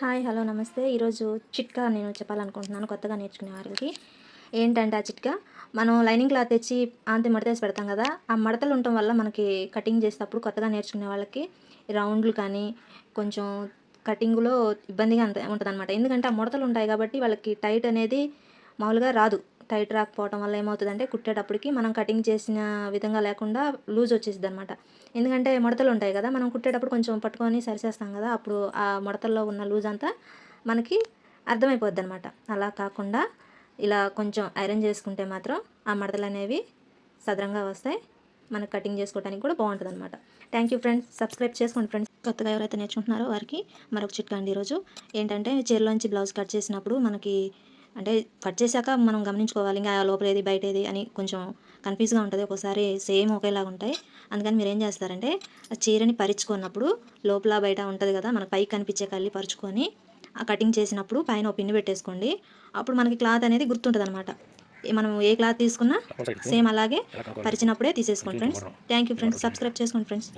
Hi hello నమస్తే. ఈరోజు చిట్కా నేను చెప్పాలనుకుంటున్నాను కొత్తగా నేర్చుకునే వారికి. ఏంటంటే ఆ చిట్కా? మనం లైనింగ్ క్లాత్ తెచ్చి ఆంతి మడతేసి పెడతాం కదా ఆ మడతలు ఉండటం వల్ల మనకి కటింగ్ చేసేటప్పుడు కొత్తగా నేర్చుకునే వాళ్ళకి రౌండ్లు కానీ కొంచెం కటింగ్లో ఇబ్బందిగా ఉంటుంది అనమాట ఎందుకంటే ఆ ముడతలు ఉంటాయి కాబట్టి వాళ్ళకి టైట్ అనేది మామూలుగా రాదు. టైట్ రాకపోవడం వల్ల ఏమవుతుందంటే కుట్టేటప్పటికి మనం కటింగ్ చేసిన విధంగా లేకుండా లూజ్ వచ్చేసింది అనమాట ఎందుకంటే ముడతలు ఉంటాయి కదా మనం కుట్టేటప్పుడు కొంచెం పట్టుకొని సరిచేస్తాం కదా అప్పుడు ఆ ముడతల్లో ఉన్న లూజ్ అంతా మనకి అర్థమైపోద్ది అనమాట అలా కాకుండా ఇలా కొంచెం ఐరన్ చేసుకుంటే మాత్రం ఆ మడతలు అనేవి సదరంగా వస్తాయి. మనకు కటింగ్ చేసుకోవడానికి కూడా బాగుంటుంది అనమాట థ్యాంక్ యూ ఫ్రెండ్స్. సబ్స్క్రైబ్ చేసుకోండి ఫ్రెండ్స్. కొత్తగా ఎవరైతే నేర్చుకుంటున్నారో వారికి మరొక చిట్కా అండి ఈరోజు. ఏంటంటే చీరలోంచి బ్లౌజ్ కట్ చేసినప్పుడు మనకి అంటే కట్ చేశాక మనం గమనించుకోవాలి ఇంకా లోపల ఏది బయట ఏది అని కొంచెం కన్ఫ్యూజ్గా ఉంటుంది. ఒక్కోసారి సేమ్ ఒకేలాగా ఉంటాయి. అందుకని మీరు ఏం చేస్తారంటే ఆ చీరని పరుచుకున్నప్పుడు లోపల బయట ఉంటుంది కదా మనకు పైకి కనిపించే కళ్ళి పరుచుకొని ఆ కటింగ్ చేసినప్పుడు పైన ఒక పిన్ను పెట్టేసుకోండి. అప్పుడు మనకి క్లాత్ అనేది గుర్తుంటుంది అనమాట మనం ఏ క్లాత్ తీసుకున్నా సేమ్ అలాగే పరిచినప్పుడే తీసేసుకోండి friends. Thank you friends. Subscribe చేసుకోండి ఫ్రెండ్స్.